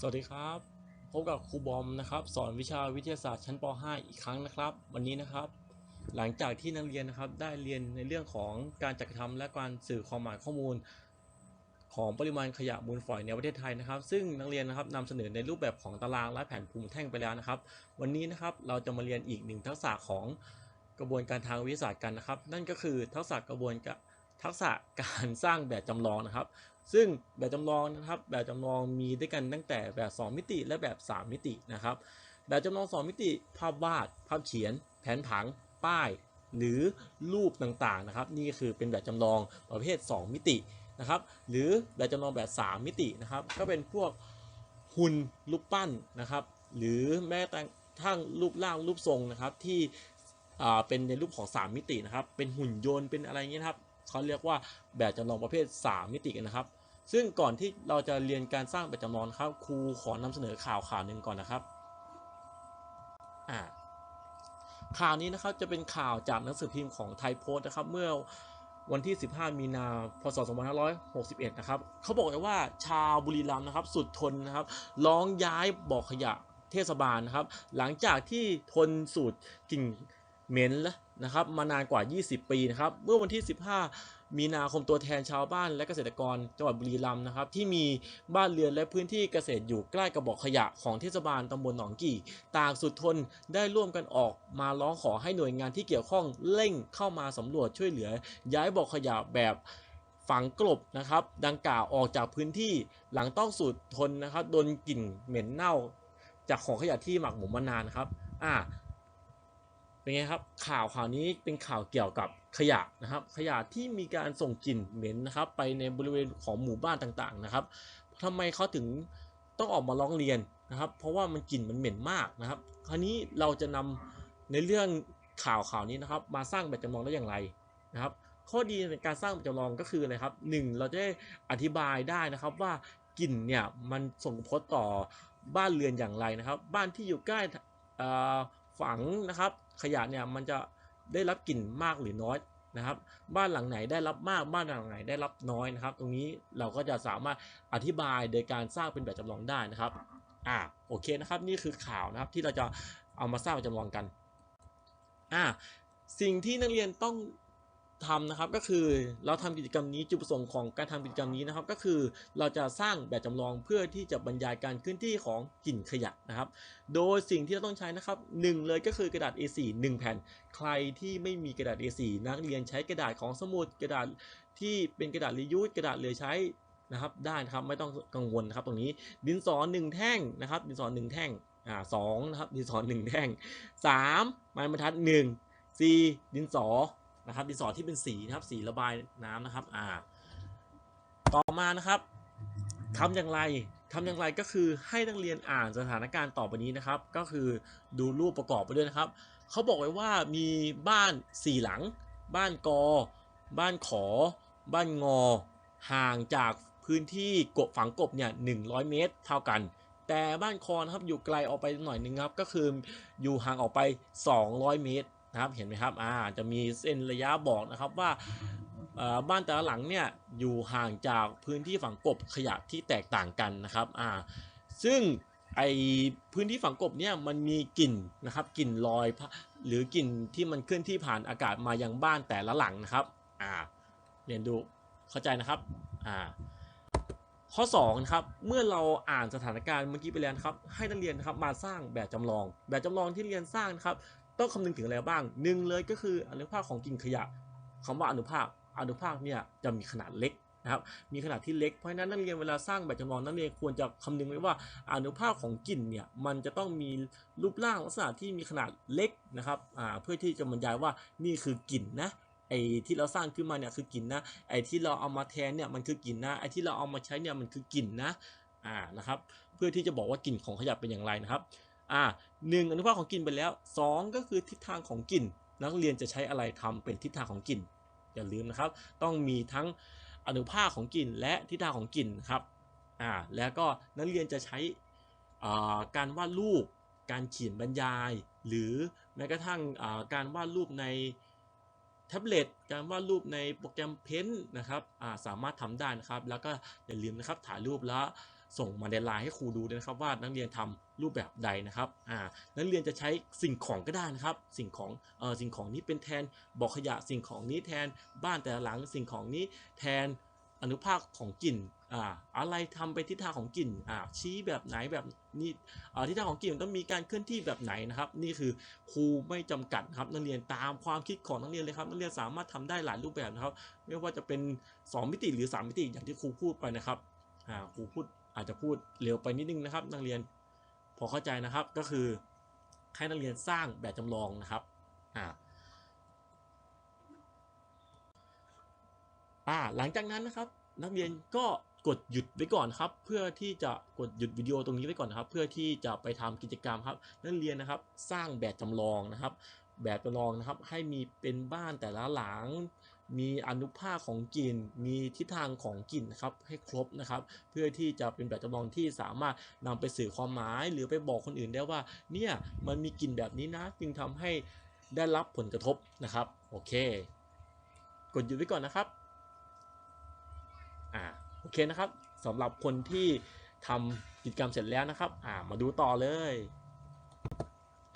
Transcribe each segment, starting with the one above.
สวัสดีครับ พบกับครูบอมนะครับ สอนวิชาวิทยาศาสตร์ชั้นป .5 อีกครั้งนะครับ วันนี้นะครับ หลังจากที่นักเรียนนะครับได้เรียนในเรื่องของการจัดทำและการสื่อความหมายข้อมูล ของปริมาณขยะมูลฝอยในประเทศไทยนะครับ ซึ่งนักเรียนนะครับนำเสนอในรูปแบบของตารางและแผนภูมิแท่งไปแล้วนะครับ วันนี้นะครับเราจะมาเรียนอีกหนึ่งทักษะของกระบวนการทางวิทยาศาสตร์กันนะครับ นั่นก็คือทักษะกระบวนการทักษะการสร้างแบบจำลองนะครับ ซึ่งแบบจำลองนะครับแบบจำลองมีด้วยกันตั้งแต่แบบ 2 มิติและแบบ 3 มิตินะครับ แบบจำลอง 2 มิติภาพวาด ภาพเขียน แผนผัง ป้าย หรือรูปต่างๆนะครับ นี่คือเป็นแบบจำลองประเภท 2 มิตินะครับ หรือแบบจำลองแบบ 3 มิตินะครับ ก็เป็นพวกหุ่นรูปปั้นนะครับ หรือแม้แต่ทั้งรูปร่างรูปทรงนะครับที่เป็นในรูปของ 3 มิตินะครับ เป็นหุ่นยนต์เป็นอะไรเงี้ยครับเขาเรียกว่าแบบจำลองประเภท 3 มิติกันนะครับ ซึ่งก่อนที่เราจะเรียนการสร้างแบบจำลองนครับครูขอนำเสนอข่าวข่าวหนึ่งก่อนนะครับอ่าข่าวนี้นะครับจะเป็นข่าวจากหนังสือพิมพ์ของไทยโพสต์นะครับเมื่อวันที่ 15 มีนา พศ 2561 นะครับเขาบอกเลยว่าชาวบุรีรัมย์นะครับ สุดทนนะครับ ร้องย้ายบ่อขยะเทศบาลนะครับ หลังจากที่ทนสูตรกลิ่นเหม็นแล้ว นะครับมานานกว่า 20 ปีนะครับเมื่อวันที่ 15 มีนาคมตัวแทนชาวบ้านและเกษตรกรจังหวัดบุรีรัมย์นะครับที่มีบ้านเรือนและพื้นที่เกษตรอยู่ใกล้กับบ่อขยะของเทศบาลตำบลหนองกี่ต่างสุดทนได้ร่วมกันออกมาร้องขอให้หน่วยงานที่เกี่ยวข้องเร่งเข้ามาสำรวจช่วยเหลือ ย้ายบ่อขยะแบบฝังกลบนะครับ ดังกล่าวออกจากพื้นที่หลังต้องสูดทนนะครับโดนกลิ่นเหม็นเน่า จากของขยะที่หมักหมมมานานนครับอ่า เป็นไงครับข่าวข่าวนี้เป็นข่าวเกี่ยวกับขยะนะครับ ขยะที่มีการส่งกลิ่นเหม็นนะครับ ไปในบริเวณของหมู่บ้านต่างๆนะครับทำไมเขาถึงต้องออกมาร้องเรียนนะครับ เพราะว่ามันกลิ่นมันเหม็นมากนะครับ คราวนี้เราจะนำในเรื่องข่าวข่าวนี้นะครับ มาสร้างแบบจำลองได้อย่างไรนะครับ ข้อดีในการสร้างแบบจำลองก็คืออะไรครับหนึ่งเราจะได้อธิบายได้นะครับว่ากลิ่นเนี่ยมันส่งผลต่อบ้านเรือนอย่างไรนะครับ บ้านที่อยู่ใกล้เอ่อฝังนะครับ ขยะเนี่ยมันจะได้รับกลิ่นมากหรือน้อยนะครับ บ้านหลังไหนได้รับมากบ้านหลังไหนได้รับน้อยนะครับ ตรงนี้เราก็จะสามารถอธิบายโดยการสร้างเป็นแบบจำลองได้นะครับอ่าโอเคนะครับนี่คือข่าวนะครับที่เราจะเอามาสร้างแบบจำลองกันอ่าสิ่งที่นักเรียนต้อง ทำนะครับก็คือเราทำกิจกรรมนี้จุดประสงค์ของการทำกิจกรรมนี้นะครับ ก็คือเราจะสร้างแบบจำลองเพื่อที่จะบรรยายการเคลื่อนที่ของกลิ่นขยะนะครับ โดยสิ่งที่เราต้องใช้นะครับหนึ่งเลยก็คือกระดาษ A4 1 แผ่น ใครที่ไม่มีกระดาษ A4 นักเรียนใช้กระดาษของสมุดกระดาษที่เป็นกระดาษรียูสกระดาษเหลือใช้นะครับได้ครับไม่ต้องกังวลนะครับตรงนี้ดินสอ1แท่งนะครับ ดินสอ1แท่งอ่าสองนะครับดินสอ1แท่ง 3 ไม้บรรทัด1 4 ดินสอ นะครับดินสอที่เป็นสีนะครับสีระบายน้ำนะครับอ่าต่อมานะครับทำอย่างไรทำอย่างไรก็คือให้นักเรียนอ่านสถานการณ์ต่อไปนี้นะครับ ก็คือดูรูปประกอบไปด้วยนะครับเขาบอกไว้ว่ามีบ้านสี่หลัง บ้านกอ บ้านขอ บ้านงอ ห่างจากพื้นที่กบฝังกบเนี่ย100เมตร เท่ากัน แต่บ้านคอนะครับอยู่ไกลออกไปหน่อยนึงครับก็คืออยู่ห่างออกไป 200 เมตร นะครับเห็นไหมครับอ่าจะมีเส้นระยะบอกนะครับว่าบ้านแต่ละหลังเนี่ยอยู่ห่างจากพื้นที่ฝังกบขยะที่แตกต่างกันนะครับอ่าซึ่งไอพื้นที่ฝังกบเนี่ยมันมีกลิ่นนะครับกลิ่นลอยหรือกลิ่นที่มันเคลื่อนที่ผ่านอากาศมายังบ้านแต่ละหลังนะครับอ่าเรียนดูเข้าใจนะครับอ่าข้อ2นะครับเมื่อเราอ่านสถานการณ์เมื่อกี้ไปแล้วนะครับให้นักเรียนนะครับมาสร้างแบบจำลอง แบบจำลองที่เรียนสร้างนะครับ ต้องคำนึงถึงอะไรบ้างหนึ่งเลยก็คืออนุภาคของกลิ่นขยะคำว่าอนุภาคอนุภาคเนี่ยจะมีขนาดเล็กนะครับมีขนาดที่เล็กเพราะฉะนั้นนักเรียนเวลาสร้างแบบจำลองนักเรียนควรจะคำนึงไว้ว่าอนุภาคของกลิ่นเนี่ยมันจะต้องมีรูปร่างลักษณะที่มีขนาดเล็กนะครับเพื่อที่จะบรรยายว่านี่คือกลิ่นนะไอ้ที่เราสร้างขึ้นมาเนี่ยคือกลิ่นนะไอ้ที่เราเอามาแทนเนี่ยมันคือกลิ่นนะไอ้ที่เราเอามาใช้เนี่ยมันคือกลิ่นนะอ่านะครับ เพื่อที่จะบอกว่ากลิ่นของขยะเป็นอย่างไรนะครับ อ่าหนึ่งอนุภาคของกลิ่นไปแล้วสองก็คือทิศทางของกลิ่นนักเรียนจะใช้อะไรทำเป็นทิศทางของกลิ่นอย่าลืมนะครับ ต้องมีทั้งอนุภาคของกลิ่นและทิศทางของกลิ่นครับอ่าแล้วก็นักเรียนจะใช้การวาดรูป การเขียนบรรยาย หรือแม้กระทั่งการวาดรูปในแท็บเล็ตการวาดรูปในโปรแกรมเพนนะครับสามารถทำได้นะครับ แล้วก็อย่าลืมนะครับถ่ายรูปแล้ว ส่งมาในไลน์ให้ครูดูด้วยนะครับว่านักเรียนทำรูปแบบใดนะครับอ่านักเรียนจะใช้สิ่งของก็ได้นะครับ สิ่งของเอ่อสิ่งของนี้เป็นแทนบอกขยะสิ่งของนี้แทนบ้านแต่ละหลังสิ่งของนี้แทนอนุภาคของกลิ่นอ่าอะไรทำไปทิศทางของกลิ่นอ่าชี้แบบไหนแบบนี้อ่าทิศทางของกลิ่นต้องมีการเคลื่อนที่แบบไหนนะครับ นี่คือครูไม่จำกัดครับนักเรียนตามความคิดของนักเรียนเลยครับนักเรียนสามารถทำได้หลายรูปแบบนะครับ ไม่ว่าจะเป็น 2 มิติหรือ 3 มิติอย่างที่ครูพูดไปนะครับอ่าครูพูด อาจจะพูดเร็วไปนิดนึงนะครับ นักเรียนพอเข้าใจนะครับก็คือให้นักเรียนสร้างแบบจำลองนะครับอ่าอ่าหลังจากนั้นนะครับนักเรียนก็กดหยุดไว้ก่อนครับ เพื่อที่จะกดหยุดวิดีโอตรงนี้ไว้ก่อนครับ เพื่อที่จะไปทำกิจกรรมครับนักเรียนนะครับ สร้างแบบจำลองนะครับ แบบจำลองนะครับ ให้มีเป็นบ้านแต่ละหลัง มีอนุภาคของกลิ่น มีทิศทางของกลิ่นนะครับให้ครบนะครับ เพื่อที่จะเป็นแบบจำลองที่สามารถนำไปสื่อความหมาย หรือไปบอกคนอื่นได้ว่า เนี่ยมันมีกลิ่นแบบนี้นะ จึงทำให้ได้รับผลกระทบนะครับ โอเค กดหยุดไว้ก่อนนะครับอ่าโอเคนะครับสำหรับคนที่ทำกิจกรรมเสร็จแล้วนะครับ อ่ามาดูต่อเลย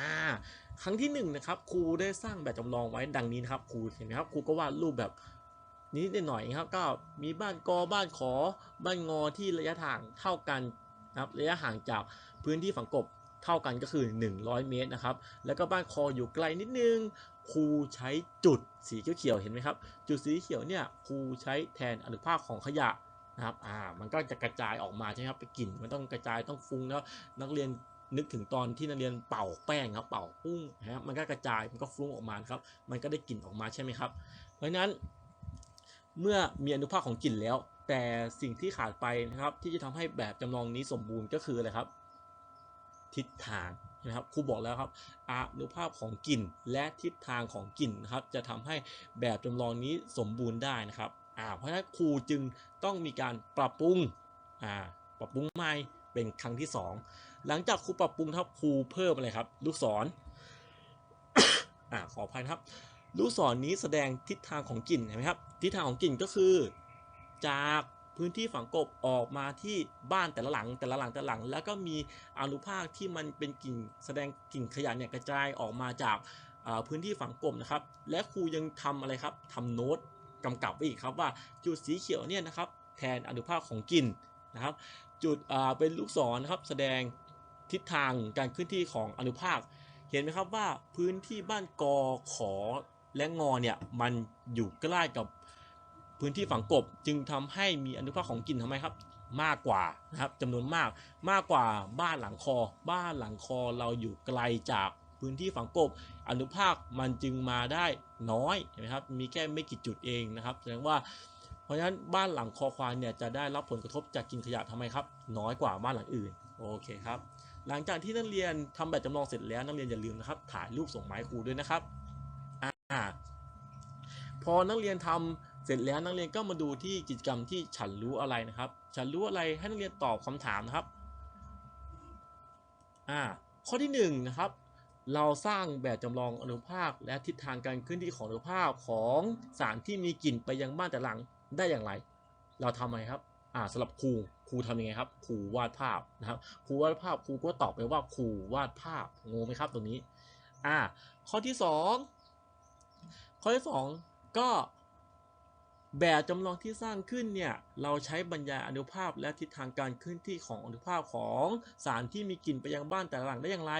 อ่า ครั้งที่หนึ่งนะครับครูได้สร้างแบบจำลองไว้ดังนี้นะครับครูเห็นไหมครับครูก็วาดรูปแบบนิดหน่อยครับก็มีบ้านกอบ้านขอบ้านงอที่ระยะทางเท่ากันนะครับระยะห่างจากพื้นที่ฝังกบเท่ากันก็คือ 100 เมตรนะครับ แล้วก็บ้านคออยู่ไกลนิดนึงครูใช้จุดสีเขียวๆเห็นไหมครับ จุดสีเขียวเนี่ยครูใช้แทนอนุภาคของขยะนะครับ อ่า มันก็จะกระจายออกมาใช่ไหมครับ ไปกลิ่น มันต้องกระจายต้องฟุ้งแล้วนักเรียน นึกถึงตอนที่นักเรียนเป่าแป้งครับ เป่าปุ้งนะครับมันก็กระจายมันก็ฟุ้งออกมาครับ มันก็ได้กลิ่นออกมาใช่ไหมครับ เพราะฉะนั้นเมื่อมีอนุภาคของกลิ่นแล้ว แต่สิ่งที่ขาดไปนะครับ ที่จะทำให้แบบจำลองนี้สมบูรณ์ก็คืออะไรครับ ทิศทางนะครับครูบอกแล้วครับอนุภาพของกลิ่นและทิศทางของกลิ่นนะครับ จะทำให้แบบจำลองนี้สมบูรณ์ได้นะครับอ่าเพราะฉะนั้นครูจึงต้องมีการปรับปรุงอ่าปรับปรุงใหม่เป็นครั้งที่สอง หลังจากครูปรับปรุงครับครูเพิ่มอะไรครับ ลูกศรอ่าขออภัยนะครับ ลูกศรนี้แสดงทิศทางของกลิ่นเห็นไหมครับ ทิศทางของกลิ่นก็คือ จากพื้นที่ฝังกบออกมาที่บ้านแต่ละหลังแต่ละหลังแต่ละหลัง แล้วก็มีอนุภาคที่มันเป็นกลิ่นแสดงกลิ่นขยะเนี่ยกระจายออกมาจากาพื้นที่ฝังกบนะครับ และครูยังทำอะไรครับทำโน้ตกำกับไว้อีกครับว่าจุดสีเขียวเนี่ยนะครับ แทนอนุภาคของกลิ่นนะครับ จุดอ่าเป็นลูกศรนะครับแสดง ทิศทางการเคลื่อนที่ของอนุภาค เห็นไหมครับว่าพื้นที่บ้านกอขอและงอเนี่ยมันอยู่ใกล้กับพื้นที่ฝังกบจึงทำให้มีอนุภาคของกลิ่นทำไมครับ มากกว่านะครับจำนวนมากมากกว่าบ้านหลังคอ บ้านหลังคอเราอยู่ไกลจากพื้นที่ฝังกบอนุภาคมันจึงมาได้น้อยเห็นไหมครับมีแค่ไม่กี่จุดเองนะครับแสดงว่า เพราะฉะนั้นบ้านหลังคอควายเนี่ยจะได้รับผลกระทบจากกินขยะทำไมครับ น้อยกว่าบ้านหลังอื่นโอเคครับ หลังจากที่นักเรียนทำแบบจำลองเสร็จแล้วนักเรียนอย่าลืมนะครับ ถ่ายรูปส่งมาให้ครูด้วยนะครับอ่าพอนักเรียนทำเสร็จแล้วนักเรียนก็มาดูที่กิจกรรมที่ฉันรู้อะไรนะครับ ฉันรู้อะไรให้นักเรียนตอบคำถามนะครับอ่าข้อที่หนึ่งนะครับเราสร้างแบบจำลองอนุภาคและทิศทางการเคลื่อนที่ของอนุภาคของสารที่มีกลิ่นไปยังบ้านแต่หลัง ได้อย่างไร เราทำไงครับอ่าสำหรับครูครูทำยังไงครับครูวาดภาพนะครับครูวาดภาพครูก็ตอบไปว่าครูวาดภาพงงไหมครับตรงนี้อ่าข้อที่สองข้อที่สองก็แบบจำลองที่สร้างขึ้นเนี่ยเราใช้บรรยายอนุภาพและทิศทางการเคลื่อนที่ของอนุภาพของสารที่มีกลิ่นไปยังบ้านแต่ละหลังได้อย่างไร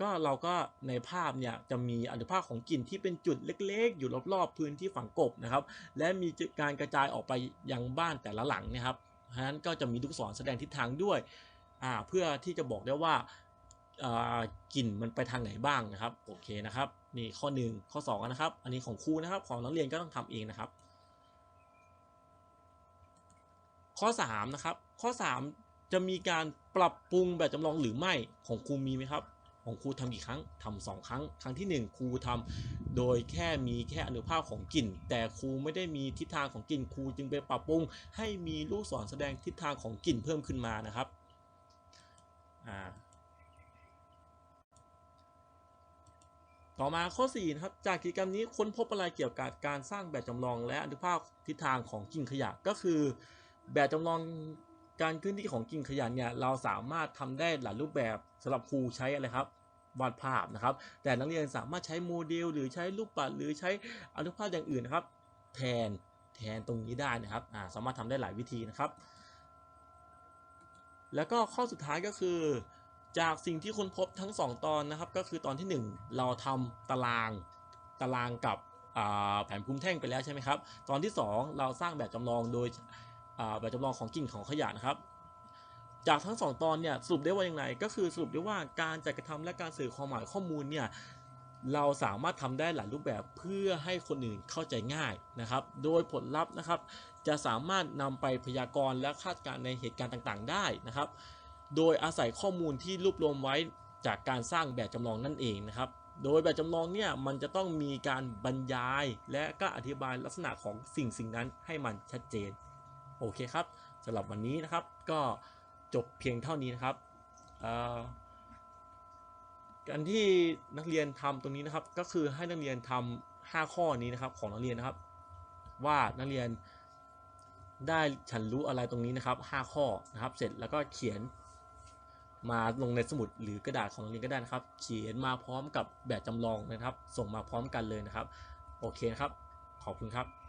ก็เราก็ในภาพเนี่ยจะมีอนุภาคของกลิ่นที่เป็นจุดเล็กๆ อยู่รอบๆพื้นที่ฝังกบนะครับ และมีการกระจายออกไปยังบ้านแต่ละหลังนะครับเพราะฉะนั้นก็จะมีลูกศรแสดงทิศทางด้วยเพื่อที่จะบอกได้ว่ากลิ่นมันไปทางไหนบ้างนะครับโอเคนะครับนี่ข้อ 1 ข้อ2นะครับ อันนี้ของครูนะครับ ของนักเรียนก็ต้องทำเองนะครับ ข้อ3นะครับข้อ 3 จะมีการปรับปรุงแบบจำลองหรือไม่ของครูมีไหมครับ ของครูทำกี่ครั้งทำสองครั้ง ครั้งที่ 1 ครูทำโดยแค่มีแค่อนุภาคของกลิ่น แต่ครูไม่ได้มีทิศทางของกลิ่นครูจึงไปปรับปรุง ให้มีลูกศรแสดงทิศทางของกลิ่นเพิ่มขึ้นมานะครับอ่าต่อมาข้อ4นะครับจากกิจกรรมนี้ค้นพบอะไรเกี่ยวกับการสร้างแบบจำลองและอนุภาคทิศทางของกลิ่นขยะก็คือ แบบจำลอง การเคลื่อนที่ของกิ่งขยันเนี่ยเราสามารถทำได้หลายรูปแบบสำหรับครูใช้อะไรครับวาดภาพนะครับ แต่นักเรียนสามารถใช้โมเดล หรือใช้รูปปัดหรือใช้อนุภาพอย่างอื่นนะครับ แทนแทนตรงนี้ได้นะครับสามารถทำได้หลายวิธีนะครับ แล้วก็ข้อสุดท้ายก็คือ จากสิ่งที่ค้นพบทั้ง 2 ตอนนะครับ ก็คือตอนทีหนึ่1 เราทำตารางตารางกับแผนภูมิแท่งไปแล้วใช่ไหมครับ ตอนที่ 2 เราสร้างแบบจำลองโดย แบบจำลองของกิ่งของขยะนะครับ จากทั้ง 2 ตอนเนี่ยสรุปได้ว่าอยังไงก็คือสรุปได้ว่าการจัดกระทำและการสื่อความหมายข้อมูลเนี่ยเราสามารถทำได้หลายรูปแบบเพื่อให้คนอื่นเข้าใจง่ายนะครับ โดยผลลัพธ์นะครับ จะสามารถนำไปพยากรณ์และคาดการณ์ในเหตุการณ์ต่างๆ ได้นะครับ โดยอาศัยข้อมูลที่รวบรวมไว้จากการสร้างแบบจำลองนั่นเองนะครับ โดยแบบจำลองเนี่ยมันจะต้องมีการบรรยาย และก็อธิบายลักษณะของสิ่งสิ่งนั้นให้มันชัดเจน โอเคครับสำหรับวันนี้นะครับก็จบเพียงเท่านี้นะครับการที่นักเรียนทำตรงนี้นะครับ ก็คือให้นักเรียนทำ5ข้อนี้นะครับ ของนักเรียนนะครับ ว่านักเรียนได้ฉันรู้อะไรตรงนี้นะครับ 5 ข้อนะครับ เสร็จแล้วก็เขียนมาลงในสมุดหรือกระดาษของนักเรียนก็ได้นะครับ เขียนมาพร้อมกับแบบจำลองนะครับ ส่งมาพร้อมกันเลยนะครับ โอเคนะครับ ขอบคุณครับ